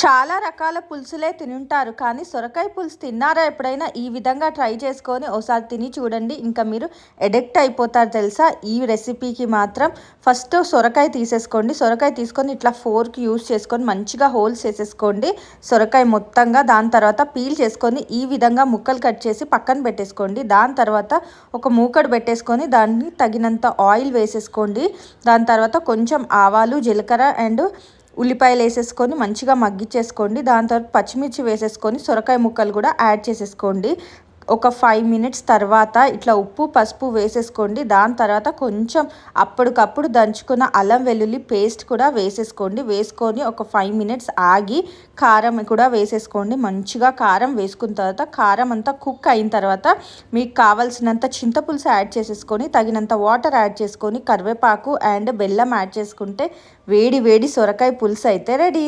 చాలా రకాల పులుసులే తినుంటారు కానీ సొరకాయ పులుసు తిన్నారా ఎప్పుడైనా? ఈ విధంగా ట్రై చేసుకొని ఒకసారి తిని చూడండి. ఇంకా మీరు ఎడిక్ట్ అయిపోతారు తెలుసా? ఈ రెసిపీకి మాత్రం ఫస్ట్ సొరకాయ తీసేసుకోండి. సొరకాయ తీసుకొని ఇట్లా ఫోర్క్ యూస్ చేసుకొని మంచిగా హోల్స్ చేసేసుకోండి. సొరకాయ మొత్తంగా దాని తర్వాత పీల్ చేసుకొని ఈ విధంగా ముక్కలు కట్ చేసి పక్కన పెట్టేసుకోండి. దాని తర్వాత ఒక మూకడు పెట్టేసుకొని దాన్ని తగినంత ఆయిల్ వేసేసుకోండి. దాని తర్వాత కొంచెం ఆవాలు జీలకర్ర అండ్ ఉల్లిపాయలు వేసేసుకొని మంచిగా మగ్గిచ్చేసుకోండి. దాని తర్వాత పచ్చిమిర్చి వేసేసుకొని సొరకాయ ముక్కలు కూడా యాడ్ చేసేసుకోండి. ఒక ఫైవ్ మినిట్స్ తర్వాత ఇట్లా ఉప్పు పసుపు వేసేసుకోండి. దాని తర్వాత కొంచెం అప్పటికప్పుడు దంచుకున్న అల్లం వెల్లుల్లి పేస్ట్ కూడా వేసేసుకోండి. వేసుకొని ఒక ఫైవ్ మినిట్స్ ఆగి కారం కూడా వేసేసుకోండి. మంచిగా కారం వేసుకున్న తర్వాత కారం అంతా కుక్ అయిన తర్వాత మీకు కావాల్సినంత చింతపులుసు యాడ్ చేసేసుకొని తగినంత వాటర్ యాడ్ చేసుకొని కరివేపాకు అండ్ బెల్లం యాడ్ చేసుకుంటే వేడి వేడి సొరకాయ పులుసు అయితే రెడీ